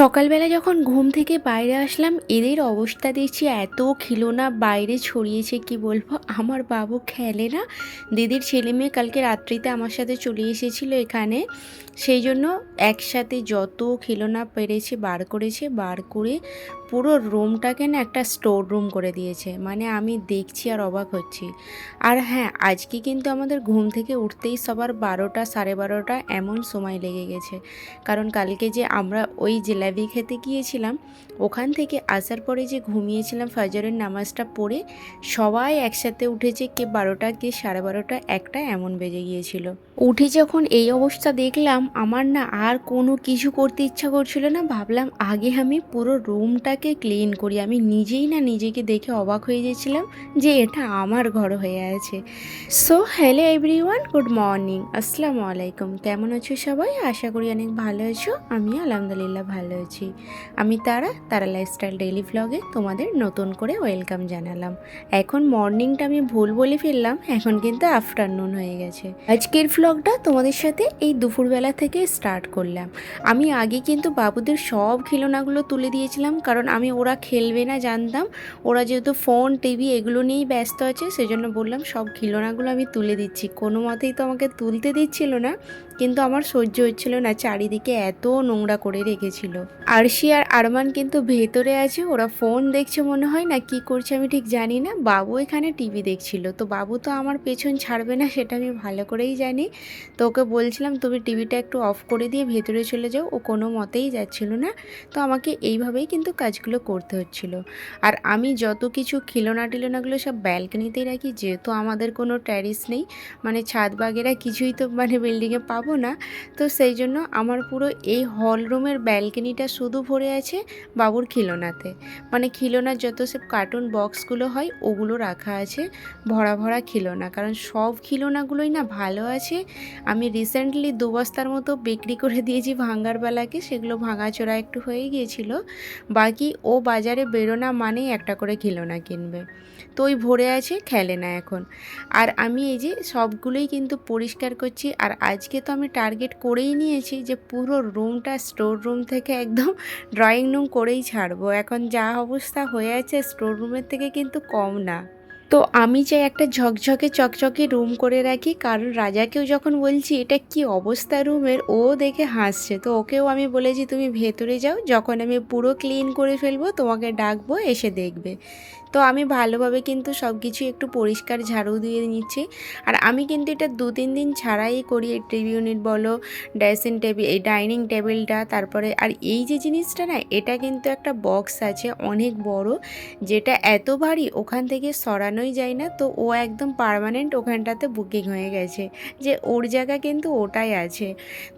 সকালবেলা যখন ঘুম থেকে বাইরে আসলাম, এদের অবস্থা দেখছি এত খিলোনা, বাইরে ছড়িয়েছে, কি বলব? আমার বাবু খেলে না। দিদির ছেলে মেয়ে কালকে রাত্রিতে আমার সাথে চলে এসেছিল এখানে। সেই জন্য একসাথে যত খিলোনা পেরেছে, বার করেছে, বার করে পুরো রুমটাকে না একটা স্টোর রুম করে দিয়েছে। মানে আমি দেখছি আর অবাক হচ্ছি। আর হ্যাঁ আজকে কিন্তু আমাদের ঘুম থেকে উঠতেই সবার বারোটা, সাড়ে বারোটা এমন সময় লেগে গেছে। কারণ কালকে যে আমরা ওই জিলাপি খেতে গিয়েছিলাম, ওখান থেকে আসার পরে যে ঘুমিয়েছিলাম, ফজরের নামাজটা পড়ে সবাই একসাথে উঠেছে কে বারোটা, কে সাড়ে বারোটা, একটা এমন বেজে গিয়েছিল। উঠে যখন এই অবস্থা দেখলাম আমার না আর কোনো কিছু করতে ইচ্ছা করছিল না। ভাবলাম আগে আমি পুরো রুমটাকে ক্লিন করি। আমি নিজেই না নিজেকে দেখে অবাক হয়ে গেছিলাম যে এটা আমার ঘর হয়ে আছে। So hello everyone good morning আসসালামু আলাইকুম। কেমন আছো সবাই? আশা করি অনেক ভালো আছো। আমি আলহামদুলিল্লাহ ভালো আছি। আমি তারা তারা লাইফস্টাইল ডেইলি ভ্লগে তোমাদের নতুন করে ওয়েলকাম জানালাম। এখন মর্নিংটা আমি ভুল বলে ফেললাম, এখন কিন্তু আফটারনুন হয়ে গেছে। আজকের ভ্লগটা তোমাদের সাথে এই দুপুরবেলা থেকে স্টার্ট করলাম। আমি আগে কিন্তু বাবুদের সব খেলনাগুলো তুলে দিয়েছিলাম, কারণ আমি ওরা খেলবে না জানতাম। ওরা যেহেতু ফোন টিভি এগুলো নিয়েই ব্যস্ত আছে, সেজন্য বললাম সব খেলনাগুলো আমি তুলে দিচ্ছি। কোনো মতেই তো আমাকে তুলতে দিচ্ছিল না। কিন্তু আমার সহ্য হচ্ছিল না, চারিদিকে এত নোংরা করে রেখেছিল। আরশি আর আরমান কিন্তু ভেতরে আছে, ওরা ফোন দেখছে মনে হয় না, কি করছে আমি ঠিক জানি না। বাবু এখানে টিভি দেখছিল, তো বাবু তো আমার পেছন ছাড়বে না, সেটা আমি ভালো করেই জানি। তো ওকে বলছিলাম, তুমি টিভিটা একটু অফ করে দিয়ে ভেতরে চলে যাও, ও কোনো মতেই যাচ্ছিল না। তো আমাকে এইভাবেই কিন্তু কাজগুলো করতে হচ্ছিল। আর আমি যত কিছু খিলোনা টিলোনাগুলো সব ব্যালকনিতেই রাখি, যেহেতু আমাদের কোনো ট্যারিস নেই মানে ছাদ বাগেরা কিছুই তো মানে বিল্ডিংয়ে পাবো না। তো সেই জন্য আমার পুরো এই হল রুমের ব্যালকনিটা শুধু ভরে আছে বাবুর খিলোনাতে। মানে খিলোনার যত সব কার্টুন বক্সগুলো হয়, ওগুলো রাখা আছে ভরা ভরা খিলোনা। কারণ সব খিলোনাগুলোই না ভালো আছে। আমি রিসেন্টলি দু বস্তার মতো বিক্রি করে দিয়েছি ভাঙ্গার বেলাকে, সেগুলো ভাঙাচোরা একটু হয়ে গিয়েছিল। বাকি ও বাজারে বেরোনা মানেই একটা করে খিলোনা কিনবে। তো ওই ভরে আছে, খেলে না এখন। আর আমি এই যে সবগুলোই কিন্তু পরিষ্কার করছি, আর আজকে তো আমি টার্গেট করেই নিয়েছি যে পুরো রুমটা স্টোর রুম থেকে একদম ড্রয়িং রুম করেই ছাড়বো। এখন যা অবস্থা হয়ে আছে স্টোর রুমের থেকে কিন্তু কম না। তো আমি চাই একটা ঝকঝকে চকচকে রুম করে রাখি, কারণ রাজাকেও যখন বলছি, এটা কি অবস্থা রুমের? ও দেখে হাসছে। তো ওকেও আমি বলেছি, তুমি ভেতরে যাও, যখন আমি পুরো ক্লিন করে ফেলব, তোমাকে ডাকবো, এসে দেখবে। তো আমি ভালোভাবে কিন্তু সব কিছু একটু পরিষ্কার ঝাড়ু দিয়ে নিচ্ছি। আর আমি কিন্তু এটা দু, তিন দিন ছাড়াই করি। এই টিভি ইউনিট বলো ড্রেসিং টেবিল এই ডাইনিং টেবিলটা তারপরে আর এই যে জিনিসটা না, এটা কিন্তু একটা বক্স আছে অনেক বড়, যেটা এত ভারী ওখান থেকে সরানোই যায় না। তো ও একদম পার্মানেন্ট ওখানটাতে বুকিং হয়ে গেছে, যে ওর জায়গা কিন্তু ওটাই আছে।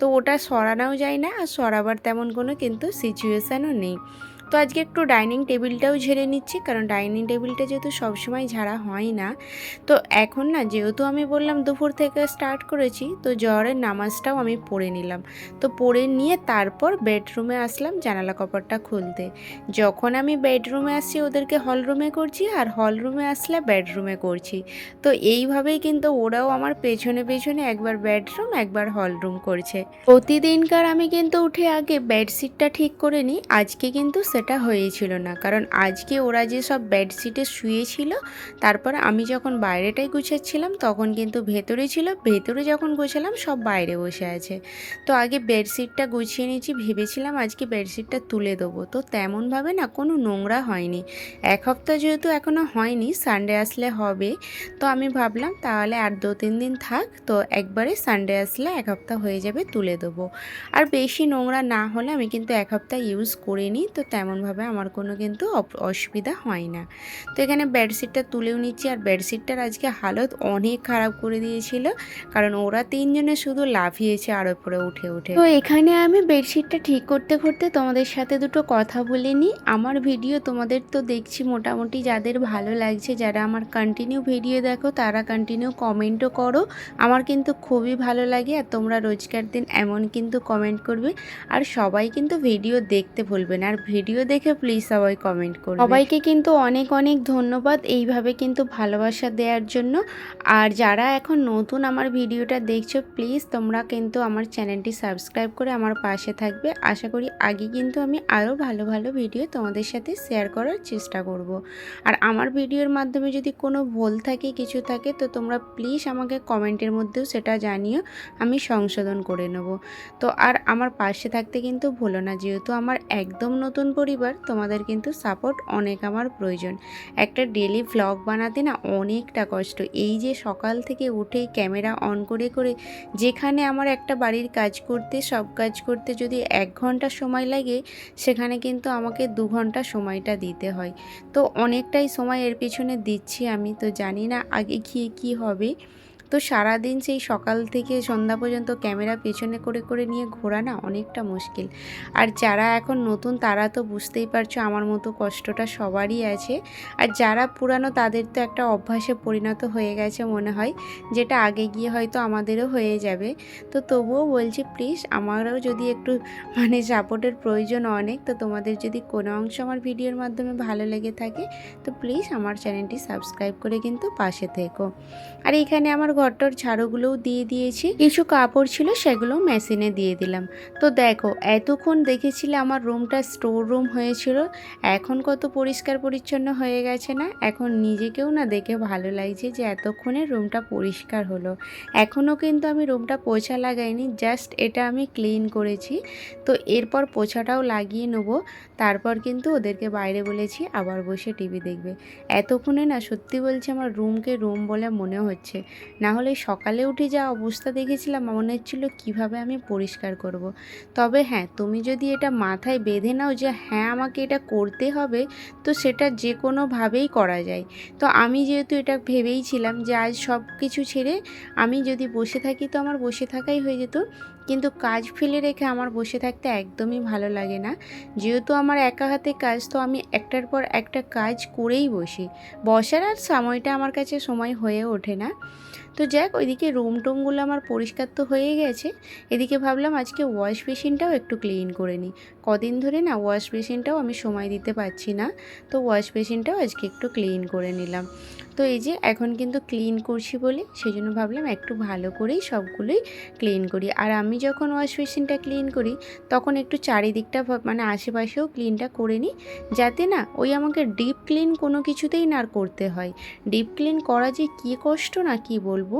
তো ওটা সরানোও যায় না, আর সরাবার তেমন কোনো কিন্তু সিচুয়েশানও নেই। তো আজকে একটু ডাইনিং টেবিলটাও ঝেড়ে নিচ্ছি, কারণ ডাইনিং টেবিলটা যেহেতু সবসময় ঝাড়া হয় না। তো এখন না, যেহেতু আমি বললাম দুপুর থেকে স্টার্ট করেছি, তো জ্বরের নামাজটাও আমি পড়ে নিলাম। তো পড়ে নিয়ে তারপর বেডরুমে আসলাম জানালা কপারটা খুলতে। যখন আমি বেডরুমে আসছি, ওদেরকে হল রুমে করছি, আর হল রুমে আসলে বেডরুমে করছি। তো এইভাবেই কিন্তু ওরাও আমার পেছনে পেছনে একবার বেডরুম একবার হল রুম করছে। প্রতিদিনকার আমি কিন্তু উঠে আগে বেডশিটটা ঠিক করে নিই, আজকে কিন্তু সেটা হয়েছিল না। কারণ আজকে ওরা যে সব বেডশিটে শুয়েছিল, তারপর আমি যখন বাইরেটাই গুছাচ্ছিলাম, তখন কিন্তু ভেতরে ছিল, ভেতরে যখন গোছালাম, সব বাইরে বসে আছে। তো আগে বেডশিটটা গুছিয়ে নিয়েছি, ভেবেছিলাম আজকে বেডশিটটা তুলে দেবো। তো তেমনভাবে না কোনো নোংরা হয়নি। এক হপ্তাহ যেহেতু এখনও হয়নি সানডে আসলে হবে। তো আমি ভাবলাম, তাহলে আর দু তিন দিন থাক, তো একবারে সানডে আসলে এক হপ্তাহ হয়ে যাবে, তুলে দেবো। আর বেশি নোংরা না হলে আমি কিন্তু এক সপ্তাহ ইউজ করে নিই তো তেমনভাবে আমার কোনো কিন্তু অসুবিধা হয় না। তো এখানে বেডশিটটা তুলেও নিচ্ছি আর বেডশিটটার আজকে হালত অনেক খারাপ করে দিয়েছিল, কারণ ওরা তিনজনে শুধু লাফিয়েছে আর উপরে উঠে উঠে। তো এখানে আমি বেডশিটটা ঠিক করতে করতে তোমাদের সাথে দুটো কথা বলে নিই। আমার ভিডিও তোমাদের তো দেখছি মোটামুটি যাদের ভালো লাগছে, যারা আমার কন্টিনিউ ভিডিও দেখো তারা কন্টিনিউ কমেন্টও করো। আমার কিন্তু খুবই ভালো লাগে আর তোমরা রোজকার দিন এমন কিন্তু কমেন্ট করবে। আর সবাই কিন্তু ভিডিও দেখতে ভুলবে না। আর ভিডিও ভিডিও দেখে প্লিজ সবাই কমেন্ট করবে। সবাইকে কিন্তু অনেক অনেক ধন্যবাদ এইভাবে কিন্তু ভালোবাসা দেওয়ার জন্য। আর যারা এখন নতুন আমার ভিডিওটা দেখছ প্লিজ তোমরা কিন্তু আমার চ্যানেলটি সাবস্ক্রাইব করে আমার পাশে থাকবে। আশা করি আগে কিন্তু আমি আরও ভালো ভালো ভিডিও তোমাদের সাথে শেয়ার করার চেষ্টা করব। আর আমার ভিডিওর মাধ্যমে যদি কোনো ভুল থাকে, কিছু থাকে, তো তোমরা প্লিজ আমাকে কমেন্টের মধ্যেও সেটা জানিও, আমি সংশোধন করে নেব। তো আর আমার পাশে থাকতে কিন্তু ভুলো না, যেহেতু আমার একদম নতুন পরিবার, তোমাদের কিন্তু সাপোর্ট অনেক আমার প্রয়োজন। একটা ডেলি ভ্লগ বানাতে না অনেকটা কষ্ট। এই যে সকাল থেকে উঠে ক্যামেরা অন করে করে যেখানে আমার একটা বাড়ির কাজ করতে, সব কাজ করতে যদি এক ঘণ্টা সময় লাগে, সেখানে কিন্তু আমাকে দু ঘণ্টা সময়টা দিতে হয়। তো অনেকটাই সময় এর পিছনে দিচ্ছি আমি, তো জানি না আগে গিয়ে কী হবে। তো সারাদিন সেই সকাল থেকে সন্ধ্যা পর্যন্ত ক্যামেরা পেছনে করে করে নিয়ে ঘোরা না অনেকটা মুশকিল। আর যারা এখন নতুন তারা তো বুঝতেই পারছ আমার মতো কষ্টটা সবারই আছে। আর যারা পুরানো তাদের তো একটা অভ্যাসে পরিণত হয়ে গেছে মনে হয়, যেটা আগে গিয়ে হয়তো আমাদেরও হয়ে যাবে। তো তবুও বলছি প্লিজ আমারও যদি একটু মানে সাপোর্টের প্রয়োজন অনেক, তো তোমাদের যদি কোনো অংশ আমার ভিডিওর মাধ্যমে ভালো লেগে থাকে, তো প্লিজ আমার চ্যানেলটি সাবস্ক্রাইব করে কিন্তু পাশে থেকো। আর এখানে আমার ঘরটার ঝাড়ুগুলোও দিয়ে দিয়েছি। কিছু কাপড় ছিল, সেগুলোও মেশিনে দিয়ে দিলাম। তো দেখো, এতক্ষণ দেখেছিলে আমার রুমটা স্টোর রুম হয়েছিল। এখন কত পরিষ্কার পরিচ্ছন্ন হয়ে গেছে না? এখন নিজেকেও না দেখে ভালো লাগছে যে এতক্ষণে রুমটা পরিষ্কার হলো। এখনও কিন্তু আমি রুমটা পোছা লাগাইনি, জাস্ট এটা আমি ক্লিন করেছি। তো এরপর পোছাটাও লাগিয়ে নেব। তারপর কিন্তু ওদেরকে বাইরে বলেছি, আবার বসে টিভি দেখবে। এতক্ষণে না সত্যি বলছি আমার রুমকে রুম বলে মনে হচ্ছে। না হলে সকালে উঠে যা অবস্থা দেখেছিলাম মনে হচ্ছিল কীভাবে আমি পরিষ্কার করব। তবে হ্যাঁ তুমি যদি এটা মাথায় বেঁধে নাও যে হ্যাঁ আমাকে এটা করতে হবে, তো সেটা যে কোনোভাবেই করা যায় তো আমি যেহেতু এটা ভেবেই ছিলাম যে আজ সব কিছু ছেড়ে আমি যদি বসে থাকি, তো আমার বসে থাকাই হয়ে যেত কিন্তু কাজ ফেলে রেখে আমার বসে থাকতে একদমই ভালো লাগে না। যেহেতু আমার একা হাতে কাজ, তো আমি একটার পর একটা কাজ করেই বসি। বসার আর সময়টা আমার কাছে সময় হয়ে ওঠে না। তো যাক, ওইদিকে রুম টুমগুলো আমার পরিষ্কার তো হয়ে গেছে। এদিকে ভাবলাম আজকে ওয়াশ মেশিনটাও একটু ক্লিন করে নিই। কদিন ধরে না ওয়াশ মেশিনটাও আমি সময় দিতে পারছি না। তো ওয়াশ মেশিনটাও আজকে একটু ক্লিন করে নিলাম। তো এই যে এখন কিন্তু ক্লিন করছি বলে সেই জন্য ভাবলাম একটু ভালো করেই সবগুলোই ক্লিন করি। আর আমি যখন ওয়াশ মেশিনটা ক্লিন করি, তখন একটু চারিদিকটা মানে আশেপাশেও ক্লিনটা করে নিই। যাতে না ওই আমাকে ডিপ ক্লিন কোনো কিছুতেই না করতে হয়। ডিপ ক্লিন করা যে কী কষ্ট না কি বলব?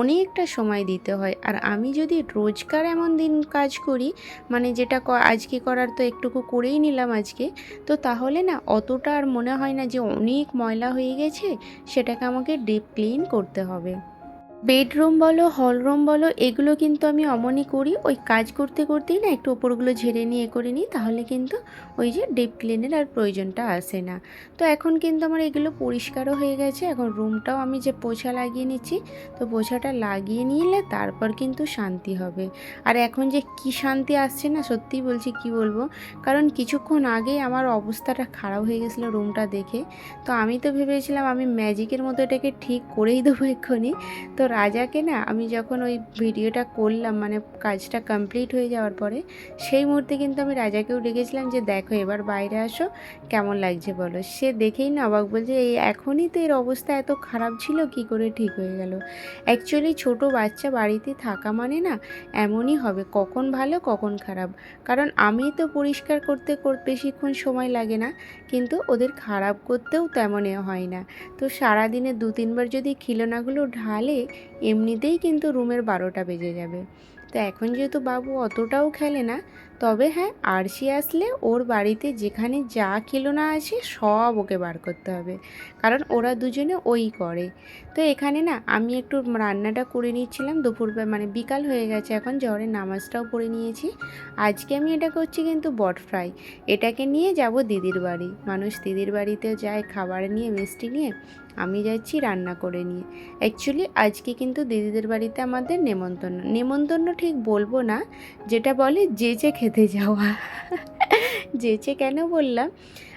অনেকটা সময় দিতে হয়। আর আমি যদি রোজকার এমন দিন কাজ করি মানে যেটা আজকে করার তো একটুকু করেই নিলাম আজকে, তো তাহলে না অতটা আর মনে হয় না যে অনেক ময়লা হয়ে গেছে সেটাকে আমাকে ডিপ ক্লিন করতে হবে। বেডরুম বলো, হলরুম বলো, এগুলো কিন্তু আমি অমনই করি। ওই কাজ করতে করতেই না একটু ওপরগুলো ঝেড়ে নিয়ে করে নিই, তাহলে কিন্তু ওই যে ডিপ ক্লিনের আর প্রয়োজনটা আসে না। তো এখন কিন্তু আমার এগুলো পরিষ্কারও হয়ে গেছে। এখন রুমটাও আমি যে পোছা লাগিয়ে নিচ্ছি, তো পোছাটা লাগিয়ে নিলে তারপর কিন্তু শান্তি হবে। আর এখন যে কি শান্তি আসছে না, সত্যিই বলছি কি বলব? কারণ কিছুক্ষণ আগেই আমার অবস্থাটা খারাপ হয়ে গেছিল রুমটা দেখে। তো আমি তো ভেবেছিলাম আমি ম্যাজিকের মতো এটাকে ঠিক করেই দেবো এক্ষুনি। তো রাজাকে না আমি যখন ওই ভিডিওটা করলাম মানে কাজটা কমপ্লিট হয়ে যাওয়ার পরে, সেই মুহূর্তে কিন্তু আমি রাজাকেও ডেকেছিলাম যে, দেখো, এবার বাইরে আসো, কেমন লাগছে বলো? সে দেখেই না অবাক বলছে, এই এখনই তো এর অবস্থা এত খারাপ ছিল, কি করে ঠিক হয়ে গেল? অ্যাকচুয়ালি ছোট বাচ্চা বাড়িতে থাকা মানে না এমনই হবে, কখন ভালো, কখন খারাপ। কারণ আমি তো পরিষ্কার করতে কর- বেশিক্ষণ সময় লাগে না, কিন্তু ওদের খারাপ করতেও তেমনই হয় না। তো সারাদিনে দু তিনবার যদি খিলোনাগুলো ঢালে এমনিতেই কিন্তু রুমের বারোটা বেজে যাবে। তো এখন যেহেতু বাবু অতটাও খেলে না তবে হ্যাঁ আরশি আসলে ওর বাড়িতে যেখানে যা খেলনা আছে সব ওকে বার করতে হবে। কারণ ওরা দুজনে ওই করে। তো এখানে না, আমি একটু রান্নাটা করে নিচ্ছিলাম। দুপুর মানে বিকাল হয়ে গেছে এখন জ্বরের নামাজটাও পড়ে নিয়েছি। আজকে আমি এটা করছি কিন্তু বট ফ্রাই। এটাকে নিয়ে যাব দিদির বাড়ি। মানুষ দিদির বাড়িতে যায় খাবার নিয়ে, মিষ্টি নিয়ে। আমি যাচ্ছি রান্না করে নিয়ে। অ্যাকচুয়ালি আজকে কিন্তু দিদিদের বাড়িতে আমাদের নেমন্তন্ন নেমন্তন্ন ঠিক বলব না। যেটা বলে যে যে খেতে যাওয়া। যেচে কেন বললাম?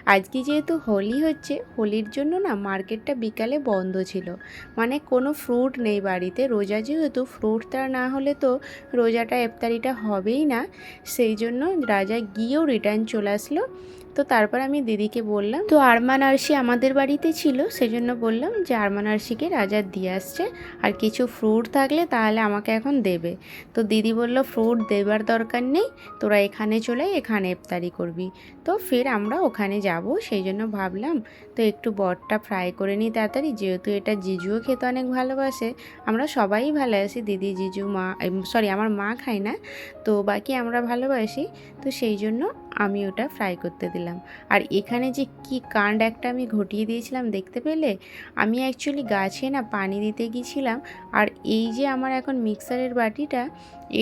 আজকে যেহেতু হোলি হচ্ছে, হোলির জন্য না মার্কেটটা বিকালে বন্ধ ছিল। মানে কোনো ফ্রুট নেই বাড়িতে। রোজা যেহেতু ফ্রুটটা না হলে তো রোজাটা, এফতারিটা হবেই না। সেই জন্য রাজা গিয়েও রিটার্ন চলে আসলো। তো তারপর আমি দিদিকে বললাম, তো আরমান আরশি আমাদের বাড়িতে ছিল, সেজন্য বললাম যে আরমান আরশিকে রাজা দিয়ে আসছে, আর কিছু ফ্রুট থাকলে তাহলে আমাকে এখন দেবে। তো দিদি বলল ফ্রুট দেবার দরকার নেই, তোরা এখানে চলে এখানে ইফতারি করবি। তো ফের আমরা ওখানে যাব সেই জন্য ভাবলাম, তো একটু বটটা ফ্রাই করে নিই তাড়াতাড়ি, যেহেতু এটা জিজুও খেতে অনেক ভালোবাসে, আমরা সবাই ভালোবাসি দিদি, জিজু, মা সরি আমার মা খায় না, তো বাকি আমরা ভালোবাসি। তো সেই জন্য আমি ওটা ফ্রাই করতে দিলাম। আর এখানে যে কি কাণ্ড একটা আমি ঘটিয়ে দিয়েছিলাম দেখতে পেলে? আমি অ্যাকচুয়ালি গাছে না পানি দিতে গিয়েছিলাম, আর এই যে আমার এখন মিক্সারের বাটিটা,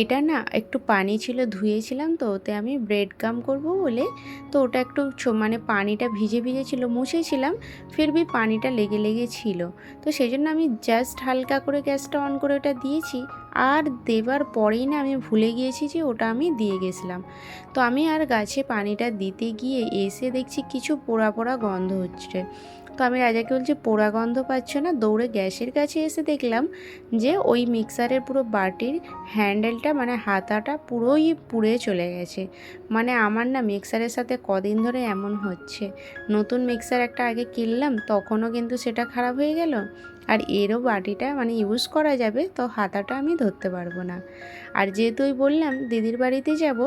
এটা না একটু পানি ছিল, ধুয়েছিলাম তো, ওতে আমি ব্রেড গাম করব বলে, তো ওটা একটু মানে পানিটা ভিজে ভিজে ছিল, মুছেছিলাম, ফির বি পানিটা লেগে লেগে ছিল। তো সেই জন্য আমি জাস্ট হালকা করে গ্যাসটা অন করে ওটা দিয়েছি। আর দেবার পরেই না আমি ভুলে গিয়েছি যে ওটা আমি দিয়ে গেছিলাম। তো আমি আর গাছে পানিটা দিতে গিয়ে এসে দেখছি কিছু পোড়া পোড়া গন্ধ হচ্ছে। তো আমি রাজাকে বলছি, পোড়া গন্ধ পাচ্ছ না? দৌড়ে গ্যাসের কাছে এসে দেখলাম যে ওই মিক্সারের পুরো বাটির হ্যান্ডেলটা মানে হাতাটা পুরোই পুড়ে চলে গেছে। মানে আমার না মিক্সারের সাথে কদিন ধরে এমন হচ্ছে। নতুন মিক্সার একটা আগে কিনলাম, তখনও কিন্তু সেটা খারাপ হয়ে গেল। আর এরও বাটিটা মানে ইউজ করা যাবে, তো হাতাটা আমি ধরতে পারব না। আর যেহেতু ওই বললাম দিদির বাড়িতে যাব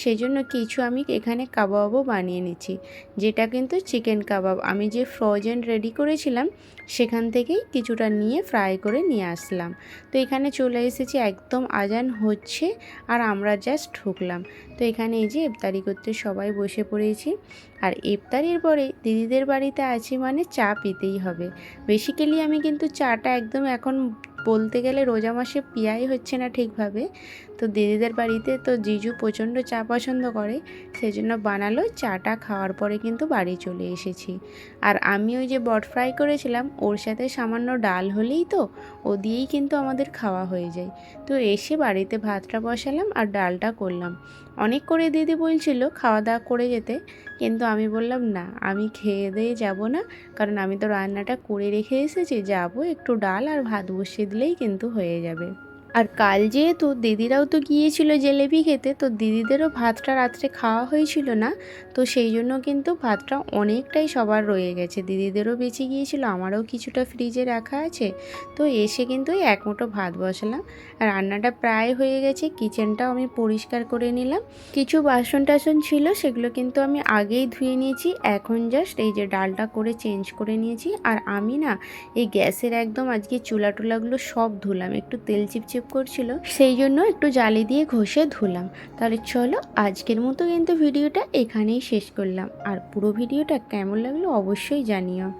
সেই জন্য কিছু আমি এখানে কাবাবও বানিয়ে নিচ্ছি, যেটা কিন্তু চিকেন কাবাব। আমি যে ফ্রোজেন রেডি করেছিলাম, সেখান থেকেই কিছুটা নিয়ে ফ্রাই করে নিয়ে আসলাম। তো এখানে চলে এসেছি, একদম আজান হচ্ছে আর আমরা জাস্ট ঢুকলাম। তো এখানে এই যে ইফতারি করতে সবাই বসে পড়েছি আর ইফতারির পরে দিদিদের বাড়িতে আছি মানে চা পিতেই হবে। বেসিক্যালি আমি কিন্তু চাটা একদম এখন বলতে গেলে রোজা মাসে পিয়াই হচ্ছে না ঠিকভাবে। তো দিদিদের বাড়িতে তো জিজু প্রচণ্ড চা পছন্দ করে সেই জন্য বানালো চাটা খাওয়ার পরে কিন্তু বাড়ি চলে এসেছি। আর আমি ওই যে বট ফ্রাই করেছিলাম, ওর সাথে সামান্য ডাল হলেই তো, ও দিয়েই কিন্তু আমাদের খাওয়া হয়ে যায়। তো এসে বাড়িতে ভাতটা বসালাম আর ডালটা করলাম। অনেক করে দিদি বলছিল খাওয়া দাওয়া করে যেতে, কিন্তু আমি বললাম, না, আমি খেয়ে দিয়ে যাব না, কারণ আমি তো রান্নাটা করে রেখে এসেছি, যাব একটু ডাল আর ভাত বসিয়ে দিলেই কিন্তু হয়ে যাবে। আর কাল যেহেতু দিদিরাও তো গিয়েছিল জেলেপি খেতে, তো দিদিদেরও ভাতটা রাত্রে খাওয়া হয়েছিল না, তো সেই জন্য কিন্তু ভাতটা অনেকটাই সবার রয়ে গেছে। দিদিদেরও বেঁচে গিয়েছিল, আমারও কিছুটা ফ্রিজে রাখা আছে, তো এসে কিন্তু এক মুঠো ভাত বসালাম। রান্নাটা প্রায় হয়ে গেছে, কিচেনটাও আমি পরিষ্কার করে নিলাম। কিছু বাসন টাসন ছিল, সেগুলো কিন্তু আমি আগেই ধুয়ে নিয়েছি, এখন জাস্ট এই যে ডালটা করে চেঞ্জ করে নিয়েছি। আর আমি না, এই গ্যাসের একদম আজকে চুলা টুলাগুলো সব ধুলাম, একটু তেল চিপচিপ করছিল, সেই জন্য একটু জালি দিয়ে ঘষে ধুলাম। তাহলে চলো আজকের মতো কিন্তু ভিডিওটা এখানেই শেষ করলাম। আর পুরো ভিডিওটা কেমন লাগল অবশ্যই জানিও।